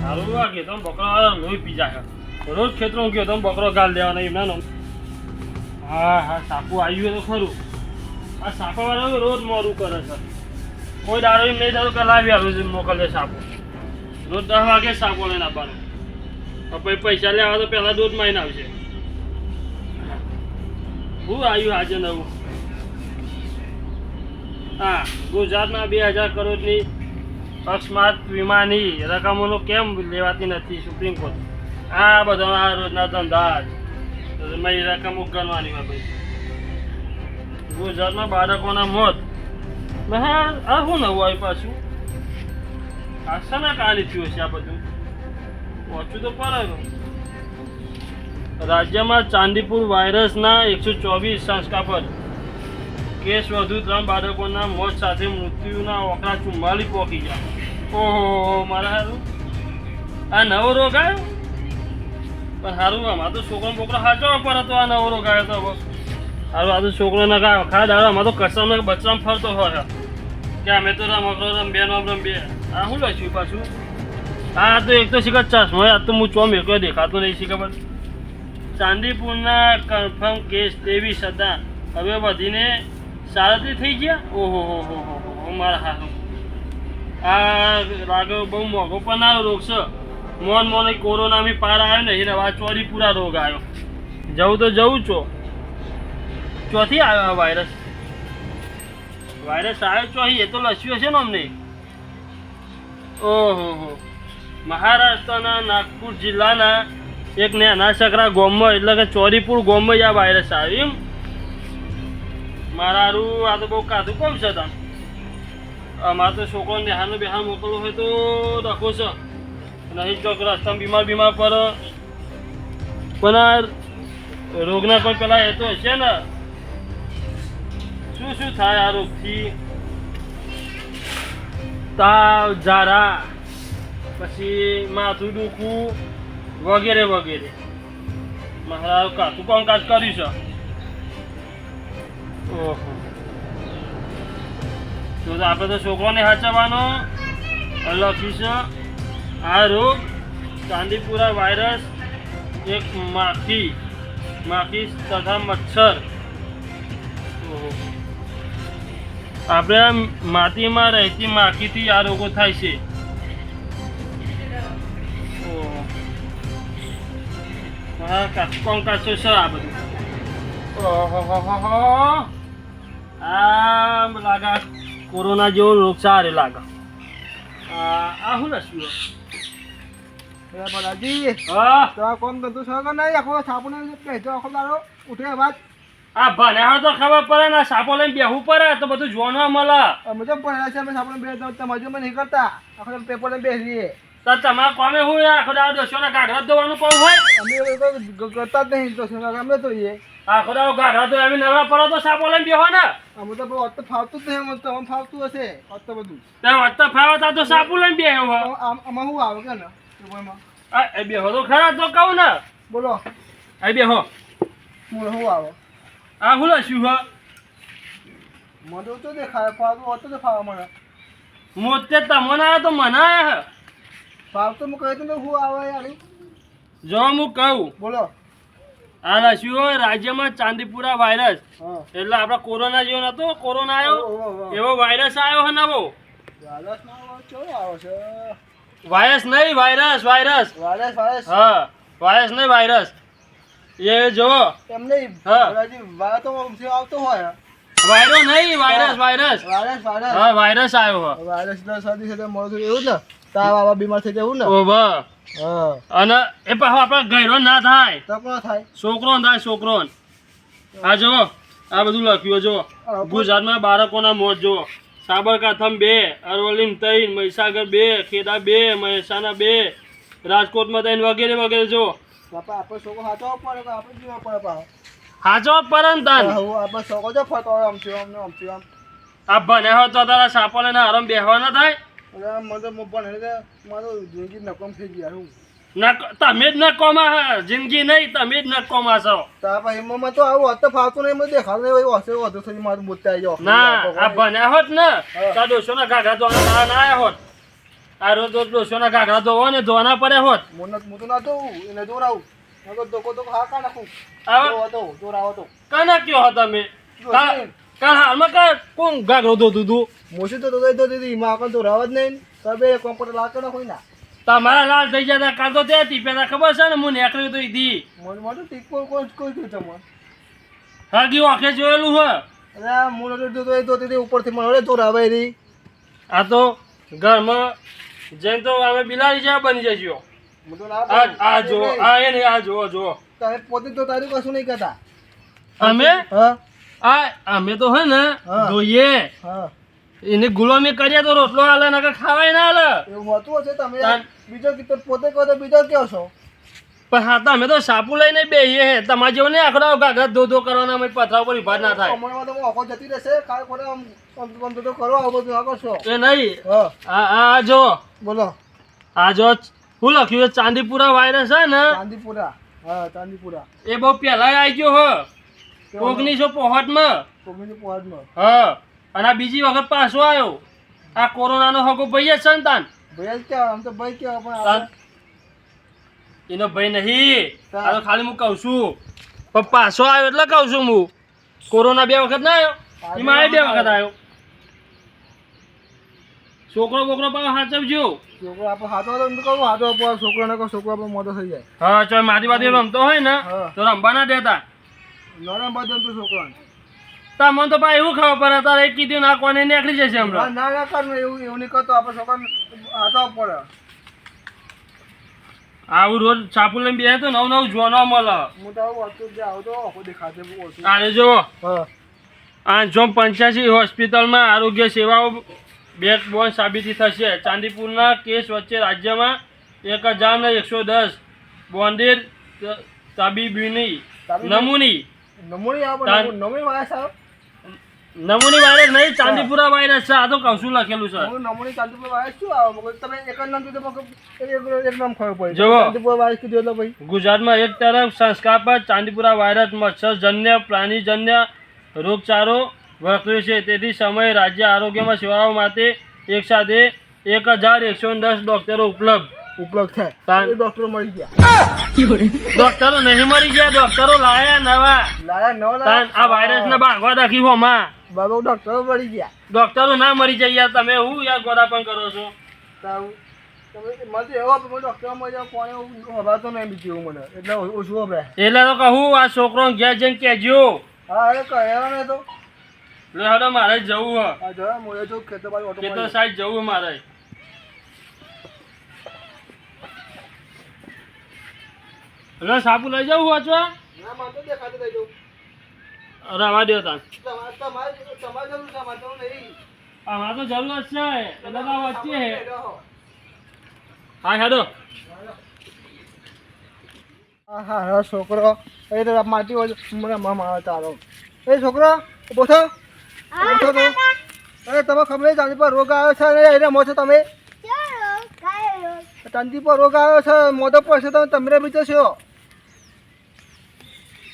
સારું લાગે તમે બકરો લોહી પી જાય રોજ ખેતરો ગયો, તમે બકરો ગાલ દેવાનો એમના નો હા હા સાપુ આવ્યું તો ખરું. આ સાપા વાળા રોજ મોરું કરે છે. કોઈ દારો એમ નહીં દાડો કલાવી આવ્યું છે મોકલે સાપો રોજ દસ વાગે સાપો લઈને આપવાનું પછી પૈસા લેવા તો પહેલાં દૂધ માઈને આવશે શું આવ્યું આજે નવું હા ગુજરાતમાં બે હજાર કરોડની અકસ્માત વીમાની રકમોનો કેમ લેવાતી નથી સુપ્રીમ કોર્ટ આ બધા આ રોજના ધંધા મારી રકમ ગણવાની હોય ભાઈ. ગુજરાતમાં બાળકોના મોત. મેં હા આ શું નવું આવ્યું પાછું? આ કાલી થયું છે આ બધું? પહોંચ્યું તો પડે રાજ્યમાં ચાંદીપુર વાયરસના એકસો ચોવીસ શંકાસ્પદ કેસ વધુ ત્રણ બાળકોના મોત સાથે મૃત્યુના આંકડા ચુમ્માલીસ પહોંચી ગયા. ઓહો, મારા હારું. આ નવો રોગ આવ્યો? પણ સારું આમાં તો છોકરો બોકરો સાચો પડે તો આ નવો રોગ આવ્યો તો. સારું આ તો છોકરો ના કાંઈ ખા દાડો, આમાં તો કસમ બચરામ ફરતો હોય. કે અમે તો રમકડો રમ બે રમ બે. આ શું લખ્યું પાછું? આ તો એક તો શીખર ચશ્મો આ તો હું ચોમ એકલો દેખાતો નહીં પણ ચાંદીપુરના કન્ફર્મ કેસ ત્રેવીસ હતા. હવે વધીને સાડત્રીસ થઈ ગયા? ઓહો, હો હો હો હો મારા હા આ રાઘવ બહુ મોંઘો પણ આવ્યો રોગ છે. મોન મોન કોરોનામાં પાર આવ્યો ને, એને ચોરી પૂરા રોગ આવ્યો. જવું તો જવું છો. ચોથી આવ્યો આ વાયરસ વાયરસ આવ્યો ચોથી એ તો લસ્યું હશે ને અમને. ઓહો, હો. મહારાષ્ટ્રના નાગપુર જિલ્લાના એક નાના શકરા ગામમાં એટલે કે ચોરીપુર ગામમાં જ આ વાયરસ આવી મારું આ તો બહુ કાધું કોમ છે તમે. અમારે તો છોકરો બેહાનો બેહાન મોકલવો હોય તો રાખો છે. નહીં ચોક રસ્તા બીમાર બીમાર પર. પણ આ રોગના કોઈ પેલા એ તો હશે ને? શું શું થાય આ રોગથી? તાવ જારા પછી માથું દુખવું વગેરે વગેરે. મારા કોણ કામકાજ કર્યું છે? ઓહો. તો તો આપણે તો છોકરોને સાચવવાનો લખ્યું છે. આ રોગ ચાંદીપુરા વાયરસ એક માખી માખી તથા મચ્છર. આપણે માટીમાં રહેતી માખીથી આ રોગો થાય છે. હા કામકાજ છે સર આ બધું? ઓહોહોહો. આમ લાગે કોરોના જેવો રોગ સારે લાગે. આ શું લસ્યું એ બલાજી હા? તો કોમ ધંધો છો? કે નહીં આખો છાપુને કહેજો આખો દાડો. ઉઠે વાત. આ ભણ્યા તો ખબર પડે ને સાપો લઈને બેહવું પડે તો બધું જોવા મળે તો ભણેલા છે અમે છાપુને બે તમે હજુ નહીં કરતા. આખો પેપર લઈને બેસીએ. તો તમારા કોમે હું આખો દાડો દોસ્યો ગાઢવા ધોવાનું કોમ હોય? અમે એ ગ- કરતા જ નહીં તો અમે તો એ. આખો દાડો ગાઢવા ધો એમ નવા પડો તો સાપો લઈને બેહો ને. અમે તો બહુ તો ફાવતું જ નહીં અમે તો અમે ફાવતું હશે હોત તો બધું. તે વાંચતા ફાવતા તો સાપુ લઈને બેહ્યો આમ- શું આવે કે ને? એ બેહો તો ખરા તો કહું ને. બોલો. આ બેહો. મને શું આવે? આ શું લસ્યું હો? મને તો દેખાય? ફાવતું હોત તો ફાવે મને. મોતે તમને તો મને આયા હે. ફાવતું હું કહી દઉં તો આવે યાર. જો હું કહું બોલો. આ લસ્યું રાજ્યમાં ચાંદીપુરા વાયરસ. એટલે આપણા કોરોના જેવો નતો કોરોના આવ્યો. એવો વાયરસ આવ્યો હે નવો? વાયરસ નહીં વાયરસ વાયરસ. Virus virus. હા વાયરસ નહીં વાયરસ. એ જો. એમ નહીં હા. આવતો હોય. વાયરો નહીં વાયરસ વાયરસ. Virus virus. હા વાયરસ આવ્યો વાયરસ એટલે શરદી સાથે મળતું એવું ને? તાવ આવા બીમાર થઈ જવું ને? અને એ પાછો આપણા ગયરો ના થાય. તો થાય. છોકરો થાય છોકરો. આ જો આ બધું લખ્યું જો ગુજરાતમાં બાળકોના મોત જો સાબરકાંઠામાં બે અરવલ્લીમાં ત્રણ મહીસાગર બે ખેડા બે મહેસાણા બે રાજકોટમાં ત્રણ વગેરે વગેરે જો હાચો પરન તન. આપણે છોકરો જો ફરતો હોય આમથી આમ ને આ ભણ્યા હોય તો તારા સાપો લઈને આરામ બેહવા ના થાય. મને તમે જ નકોમાં. જિંદગી નહીં તમે જ નકોમાં છો. તા એમાં તો આવું હોત તો ફાવતું નહીં મને નહીં હોય હશે વધુ થઈ મારું બોલતા આવી ના આ ભણ્યા હોત ને. તો ધોવાના ના હોત. આ રોજ રોજ ડોશોના ઘાઘરા ધોવો ને ધોવાના પડે હોત. નથી- હું તો ના જોઉં એને દોરાવું ધોકો ધોકો હા કા નાખું. આવા. હતો તો. કાના કયો હો તમે? કા- ડોશી. કાલ હાલમાં કા કોણ ગાગરો ધોતું તું મોસી તો ધોઈ ધોતી હતી એમાં આપણને તો રાવત જ નહીં. તબે કોમ્પ્યુટર લાગતો ના હોય ના. તમારા લાલ થઈ જતા કાલ તો તે ટીપેલા ખબર છે ને હું નીકળ્યું તો ઈદી મને મોટું ટીકો કોઈ કોઈ કોઈ હા હાગી આંખે જોયેલું હે? અરે આ તો નથી ધોતો હતી ઉપરથી મળે તો રાવે રહી. આ તો ઘરમાં જઈને તો હવે બિલાડી જેવા બની તો ના આ જો આ એ નહીં આ જુઓ જુઓ તારે પોતે તો તારી કશું નહીં કરતા અમે? હા. આ અમે તો હે ને હા. જોઈએ. હા. એની ગુલામી કરીએ તો રોટલો હાલે ના ખાવાય ના હાલે. એવું હોતું હશે તમે બીજો કીધો પોતે કહો તો બીજો કયો છો. પણ હા તો અમે તો સાપુ લઈને બેહીએ હે. તમારે જેવો નહીં આખડા ગાગરા ધો ધો કરવાના અમે પથરા ઉપર ઊભા ના થાય. અમરમાં તો આખો જતી રહેશે. કાલ કોને આમ તો કરો આવો બધું આગળ છો એ નહીં. હા. આ જો. બોલો. આ જો શું લખ્યું ચાંદીપુરા વાયરસ છે ને? ચાંદીપુરા. હા ચાંદીપુરા. એ બહુ પહેલા આવી ગયો હ. ઓગણીસો પોહટમાં કોમીની પહોંચમાં હા અને આ બીજી વખત પાછો આવ્યો. આ કોરોનાનો હગો ભાઈ જ સંતાન. ભાઈ જ કેવા આમ તો ભાઈ કેવા પણ એનો ભાઈ નહીં. આ તો ખાલી હું કહું છું. પણ પાછો આવ્યો એટલે કહું છું હું. કોરોના બે વખત ના આવ્યો? એમાં બે વખત આવ્યો. છોકરો બોકરો પાછો સાચવજો છોકરો આપણે હાથો તો કહું હાથો આપો છોકરાને કહો છોકરો આપણો મોટો થઈ જાય. હા ચાલ મારી બાજુ રમતો હોય ને તો રમવા ના દેતા. નરમ બદન તો છોકરો તા મને તો ભાઈ એવું ખબર પડે તારે એક કીધું ના કોને નીકળી જશે ના હમણાં ના ના કર એવું એવું નહીં કરતો આપણે છોકરાને હાથો પડે. આવું રોજ છાપુ લઈને બે તો નવ નવ જોવા મળે. હું તો આવું હતું જે આવતો આખો દેખાતે બહુ આને જો હા. આ જો પંચ્યાસી હોસ્પિટલમાં આરોગ્ય સેવાઓ બેટ બોન સાબિતી થશે. ચાંદીપુરના કેસ વચ્ચે રાજ્યમાં એક હજાર ને એકસો દસ બોન્ડેડ ત- તબીબીની નમૂની નમૂની આવે? નમૂની વાયરસ નહીં ચાંદીપુરા વાયરસ છે. આ તો કશું લખેલું છે. નમૂની ચાંદીપુર વાયસ શું આવે? તમે એક જ નામ કીધું એક નામ ખબર પડી. જુઓ. ચાંદીપુર કીધું એટલે ભાઈ. ગુજરાતમાં એક તરફ સંસ્કારપદ ચાંદીપુરા વાયરસ મચ્છરજન્ય પ્રાણીજન્ય રોગચારો વર્તવ્યો છે. તેથી સમયે રાજ્ય આરોગ્યમાં સેવાઓ માટે એક સાથે એક હજાર એકસો દસ ડોક્ટરો ઉપલબ્ધ. ઉપલબ્ધ થાય. ડોક્ટરો મળી ગયા. ડોક્ટરો નહીં મરી ગયા ડોક્ટરો લાયા નવા. લાયા ન આ લાયા આ વાયરસને ભાગવા રાખી હોમાં બાબુ ડોક્ટરો મળી ગયા. ડોક્ટરો ના મરી જાય યાર તમે હું યાર ગોડાપણ કરો છો? મળી એટલે તો કહું આ છોકરો ઘેર જઈને કહેજો. હા એ કહેવા ને તો. હવે મારે જવું હ. મારી. જવું મારે. એટલે સાબુ લઈ જવું ના મારે જવું રવા દો તાન તમારે તમારે તમારે જરૂર છે મારે તો નહીં. આમાં તો જરૂર જ છે. એટલે તો વચ્ચે હે. હા હેડો. હા છોકરો. એ તો માટી હોય મને મામા તારો. એ છોકરો બોથો બોથો તો અરે તમે ખબર નહીં ચાંદી પર રોગ આવ્યો છે અને એને મો છો તમે ચાંદી પર રોગ આવ્યો છે મોઢો પડશે તમે તમે બીજો છો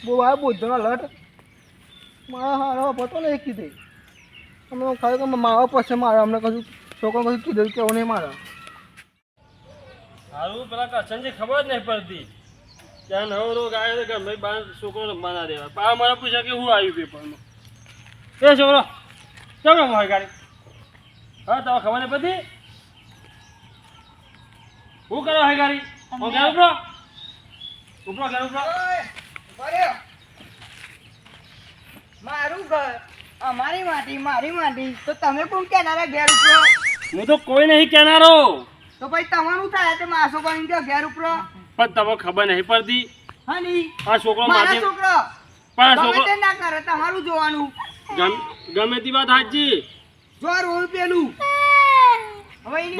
બહુ આ બુદ્ધનો લટ. મારા હારો પતો નહીં કીધી. અમે ખરેખર માવા પડશે મારે અમને કશું છોકરો કશું કીધું કેવું નહીં મારે. હારું પેલા કરશનજી ખબર જ નહીં પડતી. ત્યાં નવો રોગ આવ્યો કે ભાઈ બાર છોકરો રમવા ના દેવા પા મને પૂછ્યા કે હું આવ્યું પેપરમાં. એ છોકરો કેમ રમવા હોય ગાડી? હા તમે ખબર નહીં પડતી? હું કરો હોય ગાડી? હું ઘેર ઉપરો ઉપરો ઘેર ઉપરો મારું ઘર અમારી માટી મારી માટી તો તમે કોણ કેનારા ઘેર ઉપરો હું તો કોઈ નહીં કહેનારો તો પછી તમારું થાય તે માસો બની ગયો ઘેર ઉપરો પણ તમે ખબર નહીં પડતી. હની આ છોકરો મારા છોકરો. પણ ગમે છોકરો ના કરે તમારું જોવાનું. ગમે તે વાત સાચી. જો પેલું. હવે એની.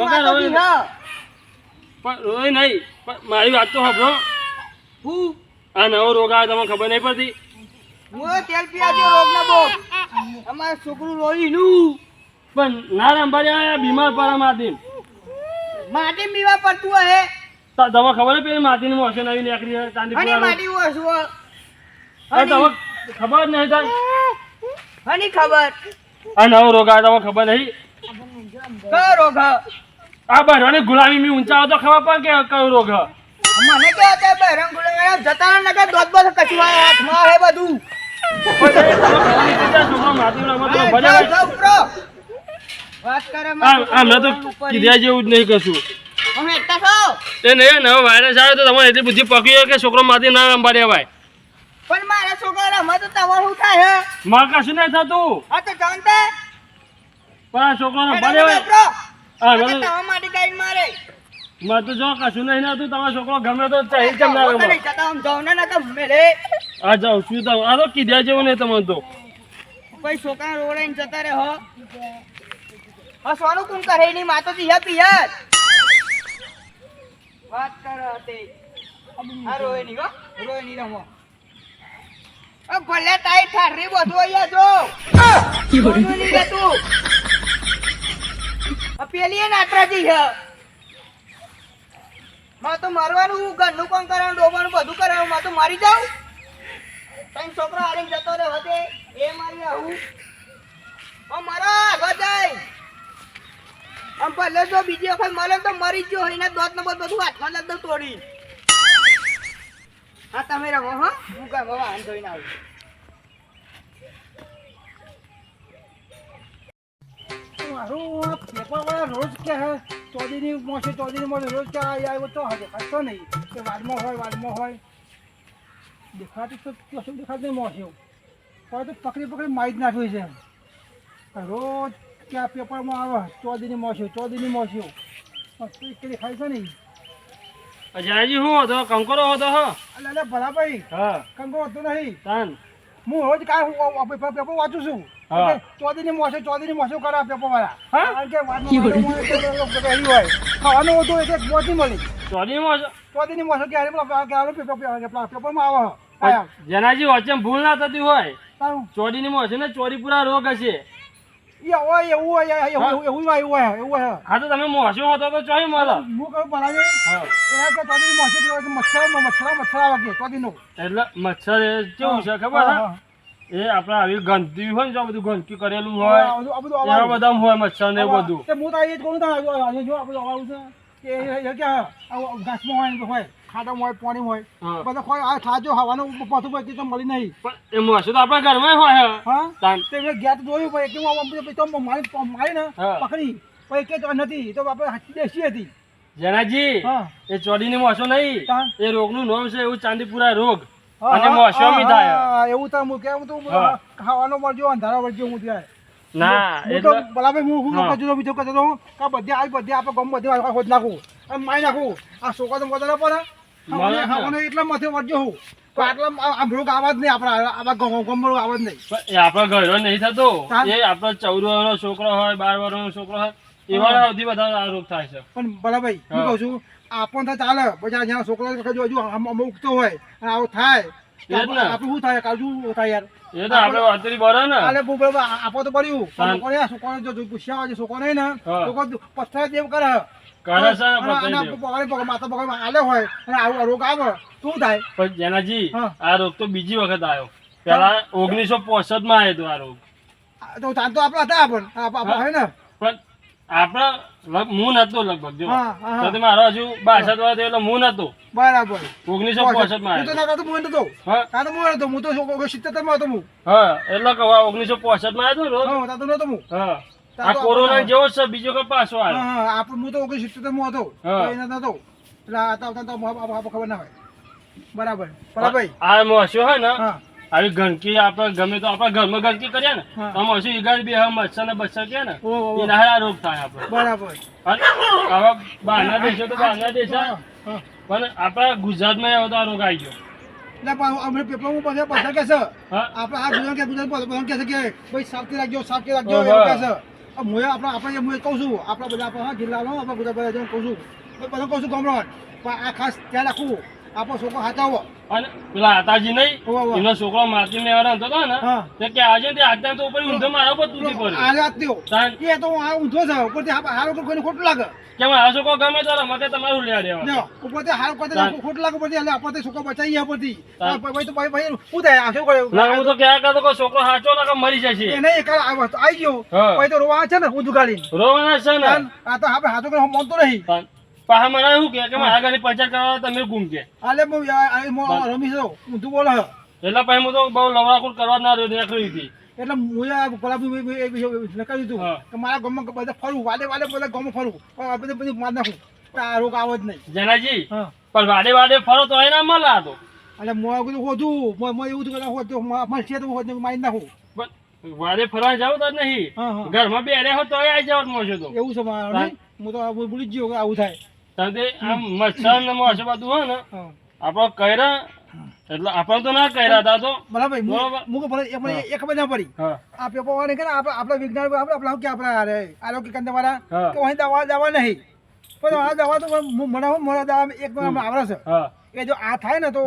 પણ રોય નહીં. પણ મારી વાત તો સાંભળો. હું? આ નવો રોગ આવે તમને ખબર નહીં પડતી? હું તેલ રોગ ના બો અમારું છોકરું પણ ના રંભારી આ બીમાર પડે માથી માટી પીવા પડતું હે. ત- તમને ખબર પેલી માટીની હશે નવી નીકળી છે અને માટી ઓછું અરે તમને ખબર નહીં થાય હની ખબર. આ નવો રોગ આવે તમને ખબર નહીં? કયો રોગ? આ બહેરોની ગુલામી મી ઊંચા તો ખબર પડે કે કયો રોગ હ. મને કે તે બહેરંગ ગુલામ જતા રહે દોત બોત કશું હાથમાં હે બધું છોકરો વાયરસ આવે માટી ના રમવા દેવાય. પણ મારા છોકરા તો તમારું થાયમાં કશું નહીં થતું. આ તો જાણતા પણ આ છોકરો રમવા દેવાય. હા તો બધું તમારા માટે ગાઈડ મારે. માં તો જો કશું નહીં થતું તમારો છોકરો ગમે તો ચાહી કેમ ના ગમે રમો. નહીં જતા આમ જાઓ ને નકર મેલે આ જાઉં શું તો આ તો કીધા જેવું નહીં તમને તો. કોઈ છોકરા રોડાઈને જતા રહે હો. હા સોનું કુમ કરે એની માતો થી હે પિયર વાત કરો તે. આ રોયની હો. રોયની રમો ભલે તાઈ ઠારી બધું અહીંયા જો. આ પેલી એ નાટરાજી છે. માં તો મારવાનું ઘરનું કામ કરવાનું ડોબાનું બધું કરવાનું માં તો મારી જાઉં તઈ છોકરો હારીને જતો રહે હતે. એ મારી આવું. ઓ મારો ગજાઈ આમ ભલે જો બીજી વખત મળે તો મરી જ ગયો એના દોત નંબર બધું હાથમાં લગ દઉં તોડી. હા, તમે રમો, હા. હું કામ હવે જોઈને આવું. મારું પેપરવાળા રોજ કે હે? ચોદીની મોસે ચોદીની મોસે રોજ કે આવ્યો તો? હજે ખાતો નહીં. કે વાડમાં હોય વાડમાં હોય. દેખાતું તો કશું દેખાતું નહીં મોસે હવે તો પકડી પકડી મારી જ નાખ્યું છે રોજ કે આ પેપરમાં આવે? ચોદીની મોસ્યું ચોદીની મોસ્યો કે દેખાય છે નહીં. અજાયજી હું હતો? કંકોરો હતો હ? અલે ભલા ભાઈ. હા. કંગો હતો નહીં. તાન. હું રોજ કાંઈ પેપર વાંચું છું. ચોદીની મોસે ચોદીની મોસે કરે આ વાળા? કારણ કે હોય. ખાવાનું હતું એટલે મોટી મળી. ચોદીની મોસે ક્યારે ક્યારે પેપો પેપર પેપરમાં આવે. જેનાજી વચ્ચે ભૂલ ના થતી હોય. ચોરી ચોરીની મોસે ને ચોરી પૂરા રોગ હશે મચ્છર કેવું છે ખબર. એ આપણે આવી ગંદકી હોય ને જો બધું ગંદકી કરેલું હોય આ એવા બધા હોય મચ્છર ને બધું. તે હું તો એ જ કહું આ જો- આપણે આવું છે કે એ- એ કે આવું ઘાસમાં હોય હોય ખાડામાં હોય પાણી હોય બધા કોઈ આ ખાજો હવાનું પાછું પછી તો મળી નહીં. પણ એ મોસો તો આપણા ઘરમાં હોય હા. તે મેં ગેટ જોયું ભાઈ કે હું તો મારી મારી ને. પકડી. પછી કે નથી. તો આપણે હાથી દેશી હતી. જેનાજી એ ચોરીની મોસો નહીં. એ એ રોગનું નામ છે એવું ચાંદીપુરા રોગ. અને હા, મોસમી થાય. એવું તો હું કેમ તું હા. ખાવાનો મળજો અંધારા વળજો હું ત્યાં. ના એટલે બરાબર હું હું હા. કચરો બીજો કચરો હું કા બધે આ બધે આપણે ગમ બધે ખોદ નાખું. અને માઈ નાખું. આ છોકરા તો વધારે પડે. ખાવાનો એટલા મથે વળજો હું. છોકરો હોય બાર વર્ષનો છોકરો હોય એવા બધા વધારે આ રોગ થાય છે. પણ બરાબર હું કઉ કહું છું આપણ તો ચાલે. પછી જ્યાં છોકરો જો હજુ આમ- ઉગતો હોય અને આવું થાય. આપણે શું થાય? કાજુ થાય યાર? એ તો આપણે વાતરી બરો ને. કાલે બરાબર આપો તો પડ્યું પણ છોકરો જો નહીં ને. પથ્થર કરે. આવે આ રોગ તો બીજી વખત આવ્યો. પેલા ઓગણીસો પોસઠમાં આવ્યો આ રોગ. તો આપડે તો આપણે હતા પણ. લગ- હું નતો લગભગ જો તો હા. મારો હજુ બાસઠ વર્ષ એટલે હું નતો બરાબર. ઓગણીસો પોસઠમાં તો ના તો હું નતો હા. તો હું નતો હું તો છોકરો સિત્તેરમાં હતો હું હા એટલે કહું ઓગણીસો પોસઠમાં આવ્યો હતો હા તા તો નતો હું. હા આ કોરોના જેવો છે બીજો કે પાછો આવ્યો. હા આપણે હું તો ઓગણીસ સિત્તેરમાં હતો તો એના નતો એટલે આ તો તો ખબર ના હોય. બરાબર. બરાબર આ મોસ્યો હોય ને? હા. આવી ગંદકી આપણે ગમે તો આપણા ઘરમાં ગંદકી કરીએ ને હા. તો ઈગાડ બે હવે મચ્છર ને બચ્છર કે ને ઓ, ઓ, ઓ. એના હારે આ રોગ થાય આપણે બરાબર હવે બહારના દેશો તો બહારના દેશો. પણ આપણા ગુજરાતમાં એવો તો આ રોગ આવી ગયો એટલે પણ અમે પેપરમાં બધા બધા કે છે હા આપણે આ ગુજરાત કે ગુજરાત કે છે કે ભાઈ સાવચેત રાખજો સાવચેત રાખજો ઓહો. એવું કહે છે આ આપણે આપણે હું કહું છું આપણા બધા આપણા જિલ્લાનો આપણે બધા બધા કહું છું બધા કહું છું ગામડામાં પણ આ ખાસ ધ્યાન રાખવું આપણો છોકરો હાચાવો અને પેલા હાતાજી નહીં. એનો છોકરો માતી લેવાનો હતો તો ને. તે કે આજે તે આજના તો ઉપર ઊંધો મારો પર તૂટી પડ્યો. આ રાત થયો. એ તો આ ઊંધો જાવ ઉપરથી આ- હારો તો કોઈને ખોટું લાગે. કેમ આ છોકરો ગમે તો મતે તમારું લેવા દેવા જો ઉપરથી હારો તાન. ખોટું લાગે પછી એટલે આપણે છોકરો બચાવી આપતી ભાઈ તો ભાઈ ભાઈ શું થાય? આ શું કરે? ના હું તો ક્યાં કરતો કે છોકરો હાચો ના કે મરી જશે. એને એક આવી ગયો. ભાઈ તો રોવા છે ને ઊંધું ગાડી રોવાના છે ને. આ તો આપણે હાથો કરીને માનતો નહીં. તાન. મારા શું કે કે મારા ઘરની પંચાયત કરવા તમે ગુમ કે. આલે બહુ આ- આ મો- રમી છો હું તું બોલા એટલે પછી હું તો બહુ લવડાકુટ કરવા ના રહ્યો નીકળી હતી એટલે હું આ પેલા બી- બી દીધું. કે મારા ગામમાં બધા ફરું વાડે વાડે બધા ગામમાં ફરું. પણ આ બધું બધું માર નાખું. આ રોગ આવે જ નહીં. જનાજી પણ વાડે વાડે ફરો તો એના મળા આ તો. એટલે મોં કીધું હોધું. મોં મોં એવું કીધું હોધું મળશે તો હોધું મારી નાખું. વાડે ફરવા જાવ તો નહીં. ઘરમાં બેરે હો તો આવી જાવ મળશે તો. એવું છે મારું હું. તો ભૂલી જ ગયો આવું થાય. તાન તે આમ મચ્છર બધું હોય ને આપણો કર્યા એટલે આપણે તો ના કર્યા હતા તો બરાબર. હું ભલે એ મને એ ખબર ના પડી. આ પેપર વાળા કે આપણે આપણા વિજ્ઞાન આપણે આપણે કે આપણે અરે આરોગ્ય કેન્દ્ર વાળા. કે અહીં દવા દવા નહીં. પણ આ દવા તો મને હું મને દવા એક આવડે છે. એ જો આ થાય ને તો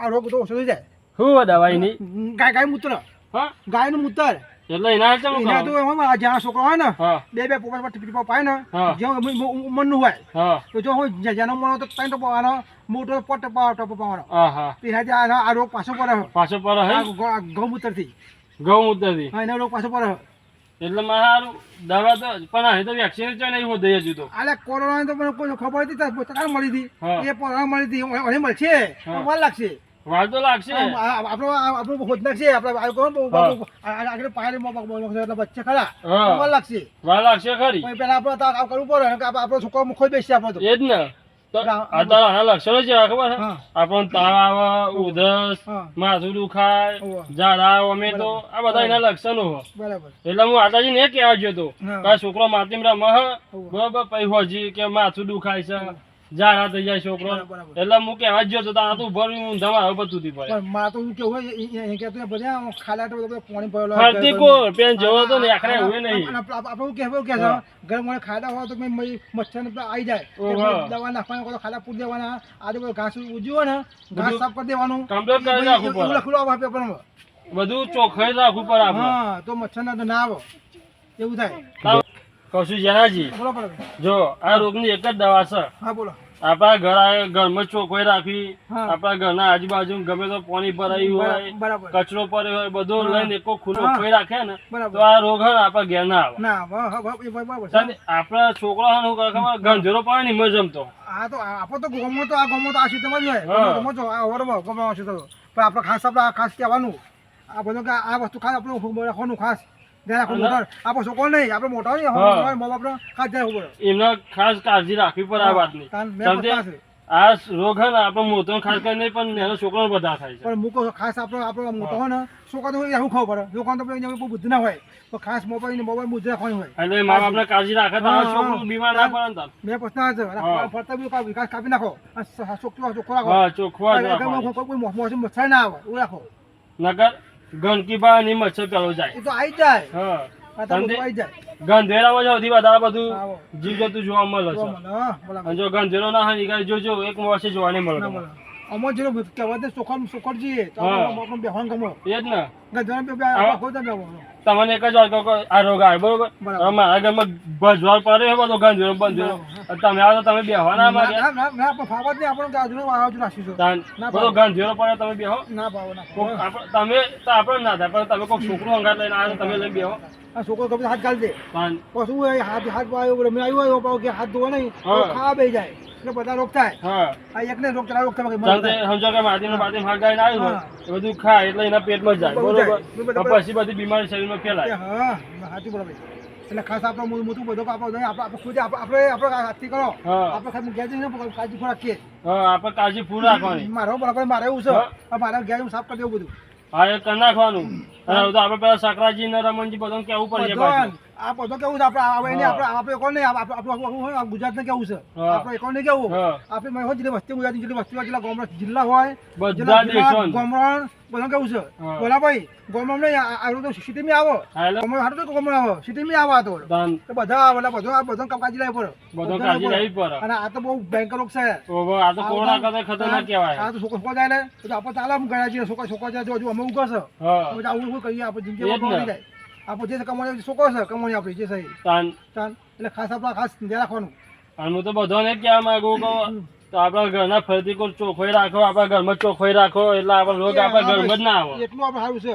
આ રોગ તો ઓછો થઈ જાય. હું દવાઈ ની ગાય ગાય મૂત્ર. હા. ગાયનું મૂત્ર. એટલે એના ચમ એના તો એમાં આ જ્યાં છોકરો હોય ને બે બે પોપટ પર ટીપી પાય ને. જ્યાં ઉમ- હોય તો જો હું જેનો મનો તો ત્રણ તો પાવાનો મોટો પોટ ટપા પાવાનો. હા આ રોગ પાછો પર પાછો પર હે? આ ગૌ- આ ગૌમૂત્રથી ગૌમૂત્રથી હા એનો રોગ પાછો પર એટલે મારે દવા તો પણ અહીં તો વેક્સિન છે નહીં હોતી હજુ તો આલે કોરોના તો મને કોઈ ખબર હતી તાર મળી હતી. એ કોરોના મળી હતી મળશે. વાર લાગશે. વાર તો લાગશે. આપણો નાખશે કોણ? આગળ પાયરે એટલે બચ્ચે ખરા. વાર લાગશે. વાર લાગશે ખરી. પેલા આપણે તો કરવું પડે આપણો છોકરો મુખો બેસશે આપણો તો. એ જ ને. તો હા. આ તો આના લક્ષણો છે? ખબર આપણને તાવ આવે ઉધરસ માથું દુખાય ઝાડા અમે તો આ બધા એના લક્ષણો હોય. એટલે હું આતાજીને ને કહેવા ગયો હતો કે છોકરો માતી રમ. બરાબર પછી હોજી કે માથું દુખાય છે. ઝાડા રાતે જાય છોકરો. એટલે હું કે જ ગયો હતો તો આ તો ઉભર ઊંધા દવા ઉપર તૂટી પડે. પણ મારે તો કેવું હોય એ- કે હોય બધા ખાલાટ બધું તો પાણી પડેલો ફરતી કો પેન જવો તો ને આખરે હોય નહીં. આપણે કે એવું કે હા. ગરમ પાણી ખાધા હોય તો મે મચ્છર ને આવી જાય. દવા નાખવાના કોઈ ખાલા પૂરી દેવાના. આજુબાજુ ઘાસ ઉજ્યું હોય ને ઘાસ સાફ કરી દેવાનું. કમ્પ્લીટ કરી એવું પડે. લખેલું આવે પેપરમાં બધું ચોખ્ખાઈ રાખવું પડે આપણે. હા તો મચ્છર ના ના આવે. એવું થાય. કશું જેનાજી જો આ રોગની એક જ દવા છે. હા બોલો. આપણા ઘર આ- ઘરમાં ચોખ્ખાઈ રાખવી હા. આપણા ઘરના આજુબાજુ ગમે તો પાણી ભરાયું હોય કચરો પડ્યો હોય બધો હા. લઈને એકો ખુલ્લો ખોઈ રાખે ને. તો આ રોગ હે આપણા ઘેર ના આવે હા, હા, હા, છે. આપણા છોકરા હે કરે પાણી નહીં જમતો આ તો આપણો તો ગમો તો આ ગમો તો આ સીધમાં જ હોય હા. ગમો તો આ ઓરમાં ગમો છે તો પણ આપણે ખાસ આપણે આ ખાસ કહેવાનું આ બધું આ વસ્તુ ખાસ આપણું રાખવાનું ખાસ આપણો છોકરો નહીં? આપણે મોટા નહીં હા. હા. મા બાપનો ખાસ ધ્યાન રાખવું પડે એમને ખાસ કાળજી રાખવી પડે આ વાતની. આ રોગ હે ને આપણો મોટો ખાસ કરીને પણ એનો છોકરો બધા થાય છે. પણ મૂકો ખાસ આપણો આપણો મોટો હોય ને છોકરા તો એવું ખબર પડે. છોકરા તો બહુ બુદ્ધિ ના હોય. તો ખાસ મોબાઈલ મોબાઈલ બુદ્ધિ રાખવાની હોય. એટલે મા બાપને કાળજી રાખે તો આ હા, છોકરું હા. બીમાર ના પડે મેં પ્રશ્ન. ફરતા બી વિકાસ કાપી નાખો. છોકરો છોકરો રાખો. કોઈ- મોસમ મચ્છર ના આવે એવું રાખો. નકર ગંદકી બહારની મચ્છર પેલો જાય. તો આવી જાય. હા. ગંધેરામાં સૌથી વધારે બધું જીવ જતું જોવા મળે છે જો ગંધેરો ના હોય જોજો એક વર્ષે જોવા નહીં મળે. ના તમને. મળે. અમો જેનો ને તો એ જ ને. આખો દાડો બેહવાનું. તમને એક જ કહું આ રોગ આવે બરોબર? મારા ઘરમાં ભજવાર પડે એવો તો બંધેરો બરાબર. તમે આવો તમે બેહવાના ના અમારે. ના ના ના પણ ફાવત નહીં આપણે ગાજરો વાવજો રાખીશું. તાન ના બધો. ગંધેરો પડે તમે બેહો. ના ભાવ ના તમે તો આપણે ના થાય પણ તમે કોઈ છોકરો અંગાત લઈને આવે તમે લઈને બેહો. આ છોકરો ગમે હાથ ગાળી દે. પછી હાથ હાથ આવ્યો મેં આવ્યો આવ્યો કે હાથ ધોવા નહીં ખા બે જાય. એટલે બધા રોગ થાય. હા. આ એકને રોગ ચલા રોગ થાય બાકી ચાલ મરી તે જાય. સમજો કે માટીનો બાટી હળગાઈને આવ્યું એ બધું ખાય એટલે એના પેટમાં જાય બરોબર? જાય. બધું- તો પછી બધી બીમારી શરીરમાં ફેલાય. હા સાચું બોલો એટલે ખાસ આપણે મો- મોટું બધું આપણે ખુદ આપણે આપણે હાથથી કરો. આપણે ખાલી ઘેર જઈને કાળજી હા આપણે કાળજી પૂરી રાખવાની. મારો બરાબર મારે એવું છે. મારે ઘેર સાફ કરી દેવું બધું. હા એ કરી નાખવાનું. તો આપણે પેલા સકરાજી ને રમણજી કેવું પડશે આ બધો કેવું છે? આપણે આ- આપણે આપણે કોણ નહીં આપણે હોય આ કેવું છે? આપણે કોણ નહીં કેવું આપણે વસ્તી ગુજરાતની જેટલી વસ્તી જેટલા ગામડા જિલ્લા હોય બધા જિલ્લા. ગામડા બધા કેવું છે? બોલા ભાઈ ગોમમ નહીં આ- આ તો સિટીમાં આવો. ગોમમ હારું તો ગોમમ આવો. સિટીમાં આવો તો. તો બધા આવેલા બધો આ બધો કાજી લાવી પડે. બધો કાજી લાવી પડે. અને આ તો બહુ ભયંકર રોગ છે. ઓહો, આ તો કોરોના કરતા ખતરનાક આ તો છોકરો છોકરો જાય ને તો આપણે ચાલે આમ ગયા છીએ. છોકરા છોકરા જાય જો અમે હા. પછી આવું એવું કરીએ. આપણે જિંદગી બગડી જાય. આપણે જે કમાણી છોકરો છે કમાણી આપણી જે સહી એટલે ખાસ આપણે ખાસ ધ્યાન રાખવાનું. અને હું તો બધોને કહેવા માંગુ કહું તો આપણા ઘરના ફરતી કોઈ ચોખ્ખાઈ રાખો આપણા ઘરમાં ચોખ્ખાઈ રાખો એટલે આપણે રોગ આપણા ઘરમાં જ ના આવે. એટલું આપણે સારું છે.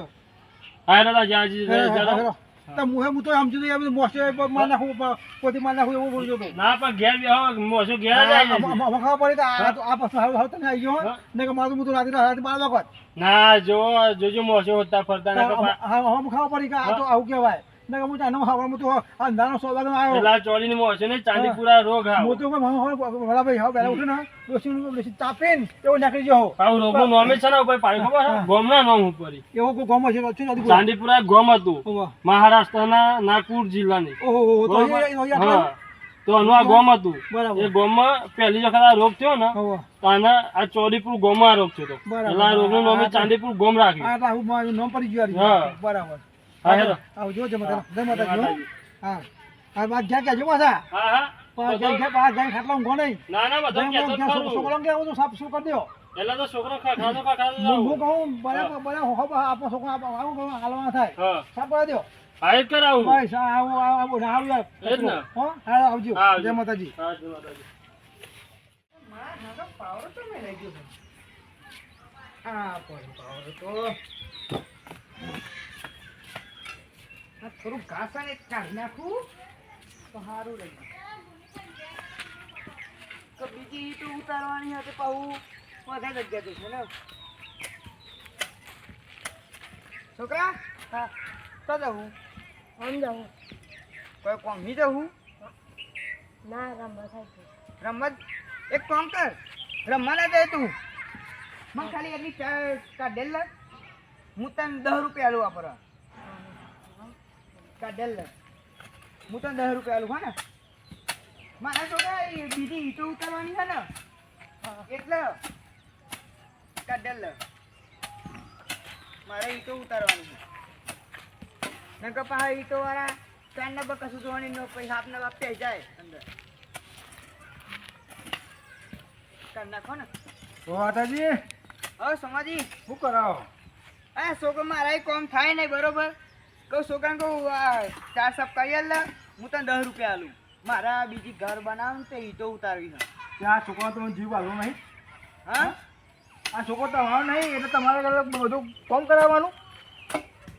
હા દાદા જ્યાં જી- હેરો, હેરો, જરા- મુહે હું તો સમજુ છું મોસે પ- પોતી માર નાખું એવું હતો ના પણ ઘેર બેહો મોસું ઘેર જ આવી જશે. આમાં- આમાં ખબર પડી તો આ પાછું હારું હારું તમે આવી ગયો ને કે મારું હું તો રાત્રે બાર ના જો જોજો મોસું હોતા ફરતા ના ખબર પડી કે આ તો આવું કહેવાય. ને તો સો વાગે આવ્યો પેલા ને ચાંદીપુરા રોગ. હું તો ભલા ભાઈ ઉઠે ને એવો હો. નામ છે ને ઉપર પાડી ખબર છે? ગોમના નામ ઉપરી એવો કોઈ ગામ છે ચાંદીપુરા ગોમ હતું ઓહો. મહારાષ્ટ્રના નાગપુર જિલ્લાની ઓહો, તો? હા તો આનું આ ગોમ હતું બરાબર. એ ગોમમાં પહેલી વખત આ રોગ થયો ને. તો આને આ ચોરીપુર ગોમમાં રોગ થયો હતો. એટલે આ રોગનું નામ ચાંદીપુર ગોમ રાખ્યું નામ પડી ગયું. બરાબર. આવજો જય માતા જય માતાજી. હો. હા આ વાત જ્યાં કહેજો પાછા હા હા. પણ બધો- જ્યાં બહાર જઈને ખાટલા ઊંઘો નહીં. ના ના બધા જ જ્યાં ખરું. તો સાફ શું કરી દયો એટલે તો છોકરો ખાખાતો જ હું. હું કહું બરાબર બરાબર હો બા આપણો છોકરો આપો આવું કહું હાલવા થાય. હા. સાફ કરી દો. આઈ જ કરાવું. બસ આવું આવું આવું એ જ ને. હો હા આવજો. જય માતાજી. હા જય માતાજી. આ પાવર તો આ થોડું ઘાસ અને કાઢી નાખું. તો સારું રહે. તો બીજી ઈટ ઉતારવાની હતી પાછું વધારે જગ્યા જશે ને છોકરા? હા તો જવું આમ જાઉં કોઈ કોમી જવું ના રમવા રમત એક કામ કર. રમવા ના જાય તું. મને ખાલી એટલી ચા કાઢેલ હું તને દસ રૂપિયા લઉં વાપરવા કાઢેલ હું તને દસ રૂપિયા આલું હા ને? મારા છોકરા બીજી ઈટો ઉતારવાની છે ને. એટલે કાઢેલ મારે ઈટો ઉતારવાની છે. નકર પાછા ઈટો વાળા ચાર નંબર કશું જોવાની નો પૈસા આપને બાપ થઈ જાય અંદર. કરી નાખો ને. તો માતાજી. હવે સમાજી. શું કરાવો? એ છોકરો મારા કોમ થાય નહીં બરોબર? કહું છોકરાને કહું આ ચાર સપ કરી આલ હું તને દસ રૂપિયા આલું. મારા બીજી ઘર બનાવું તે ઈટો ઉતારવી છે. ત્યાં છોકરા તો જીવ હાલો નહીં. હા? આ છોકરો તમારો નહીં એટલે તમારે બધું કોમ કરાવવાનું?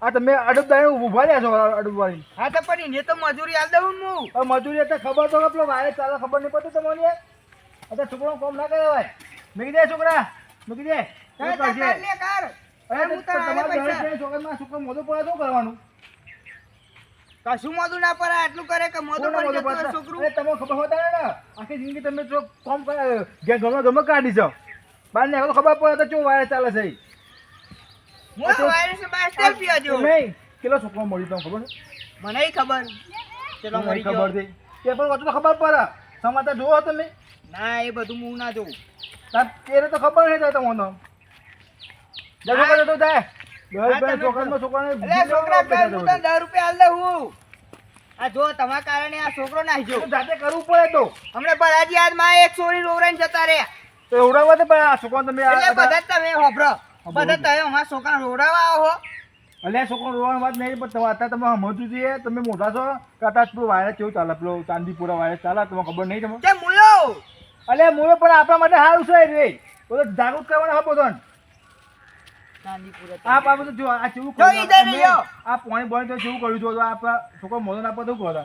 આ તમે અડબ દાડે ઊભા રહ્યા છો અડબ વાળી હા તો પણ એને તો મજૂરી આલ દઉં હું. મજૂરી એટલે ખબર તો પેલો વાયર ચાલે ખબર નહીં પડતી તમારી અત્યારે છોકરો કોમ ના કરાવાય. મૂકી દે છોકરા મૂકી દે. તારે શું તાર કરશે? લે કર. અરે તમારે પૈસા. છોકરો મોઢું પડે શું કરવાનું? કશું મોદું ના પડે આટલું કરે કે મોદું મોઢું જતું? છોકરું? તમે ખબર હોતા ને? આખી જિંદગી તમે જો કોમ ઘેર ગમે ગમે કાઢી છો બાર ને ખબર પડે તો શું વાયર ચાલે છે હું વાયર છે બાર તેલ પીવા જો નહીં કેટલો છોકરો મળી તમને ખબર મને ખબર. ચલો મને ખબર છે. તે પણ વાતો તો ખબર પડે. સમાચાર જોવો તમે. ના એ બધું હું ના જોઉં. તાર તેને તો ખબર નહીં થાય તમને જજો કરે તો જાય. તમે એટલે છોકરા તમારા કારણે આ છોકરો જાતે કરવું પડે તો. હમણાં બધાજી આજમાં એક સોરી રોવરાઈને જતા રહ્યા. તો એવડાવવા દે આ છોકરાને તમે બધા તમે હોભરો. હા, બધા તમે અમારા છોકરા રોવડાવવા આવો અલ્યા છોકરો રોવાની વાત નહીં પણ તમે અત્યારે તમે સમજવું જોઈએ. તમે મોટા છો કે અત્યારે પેલું વાયરસ કેવું ચાલે? પેલો ચાંદીપુરા વાયરસ ચાલે તમને ખબર નહીં તમે મૂળો અલ્યા મૂળ પણ આપણા માટે સારું છે રે. જાગૃત કરવાનો હા બધો આપ આ બધું જો આ કેવું જો કર્યું ઈ દઈ તમે? રહ્યો. આ પાણી બોણી તો કેવું કર્યું જો આપણા છોકરો મોઢું નાખવા તો કરે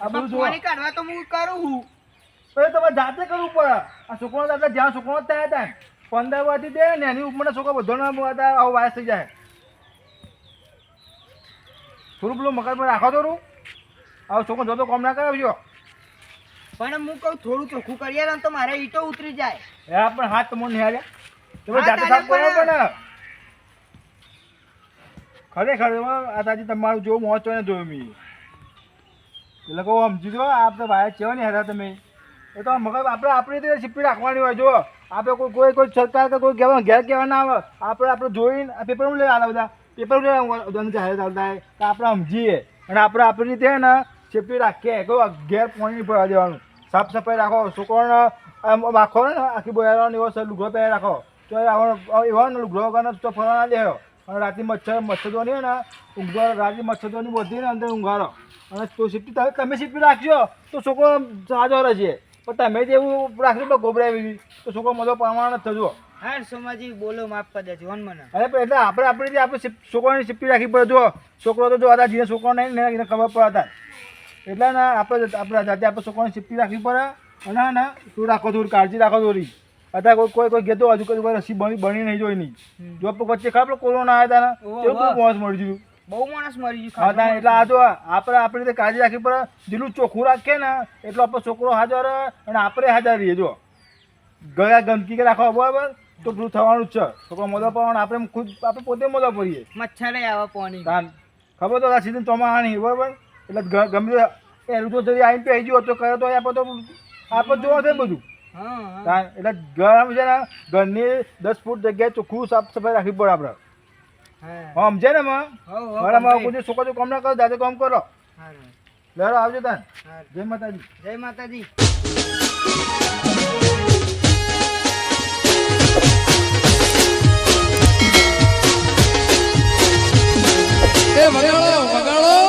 આ બધું જો પાણી કાઢવા તો હું કરું છું પછી તમારે જાતે કરવું પડે. આ છોકરો દાદા જ્યાં છોકરો ત્યાં હતા પંદર વર્ષથી દે ને એની ઉપરના છોકરા હતા આવું વાયસ થઈ જાય. થોડું પેલું મગજ પર રાખો થોડું આવો છોકરો જોતો કોમ ના કરાવજો. પણ હું કહું થોડું ચોખ્ખું કરીએ ને તો મારે ઈટો ઉતરી જાય. હા પણ હાથ તમને નહીં હાલ્યા તમે જાતે સાફ કરો પણ. ખરેખર આ તાજી તમારું જોવું મોચ ને જોયું મેં. એટલે કહું સમજી દો આ તો ભાઈ છે ને હેરા તમે? એ તો મગજ આપણે આપણી રીતે શીપી રાખવાની હોય જો આપણે કોઈ કોઈ કોઈ સરકાર કે કોઈ કહેવા ઘેર કહેવા ના આવે. આપણે આપણે જોઈને પેપર લઈ આવે બધા. પેપર લઈ જાહેર ચાલતા હોય તો આપણે સમજીએ અને આપણે આપણી રીતે ને સેફટી રાખીએ. કહો, ઘેર પાણી ભરવા દેવાનું. સાફ સફાઈ રાખો. છોકરાને રાખો ને આખી બોયાનો એવો સર લુગડો પહેરી રાખો. તો એવો ને લુગડો વગરનો તો ફરવા ના દેવો અને રાતે મચ્છર મચ્છરદોની ને ઊંઘવા રાતે મચ્છરદોની બધી ને અંદર ઊંઘાડો. અને તો સેફટી તમે તમે સેફટી રાખજો તો છોકરો સાજો રહેશે પણ તમે જ એવું રાખજો તો ગોબરાવી તો છોકરો મજો પ્રમાણ જ થજો. હા સોમાજી બોલો માફ કરી દેજો હોન મને. અરે એટલે આપણે આપણી આપણે છોકરાની સેફટી રાખવી પડે જો છોકરો તો જો હતા જીને છોકરો નહીં ને એને ખબર પડે હતા એટલે ને આપણે આપણે જાતે આપણે છોકરાની સેફટી રાખવી પડે. અને ને તું રાખો થોડી કાળજી રાખો થોડી. અત્યારે કોઈ કોઈ કોઈ કહેતો હજુ કોઈ રસી બની બની નહીં જોઈ નહીં. જો વચ્ચે ખબર કોરોના આવ્યા હતા ને મોસ મળી ગયું. બહુ માણસ મરી ગયું હા એટલે આ જો આપણે આપણી રીતે કાળજી રાખી પડે જેટલું ચોખ્ખું રાખીએ ને એટલો આપણો છોકરો હાજર અને આપણે હાજર રહીએ જો. ગયા ગંદકી કે રાખવા બરાબર? તો પેલું થવાનું જ છે. છોકરો મોદો પડવાનું આપણે ખુદ આપણે પોતે મોદો પડીએ. મચ્છર આવે પાણી. ખબર તો આ સીઝન ચોમાસાની બરાબર? એટલે ગમે એનું તો જરી આવીને પહેરી ગયો તો કરે તો આપણે તો આપણે જોવા છે બધું. એટલે ઘર છે ને ઘરની દસ ફૂટ જગ્યાએ ચોખ્ખું સાફ સફાઈ રાખવી પડે આપણે. સમજે ને મારામાં કોઈ છોકરો છો કામ ના કરો દાદા કામ કરો. લહેરો આવજો તાન જય માતાજી. જય માતાજી. એ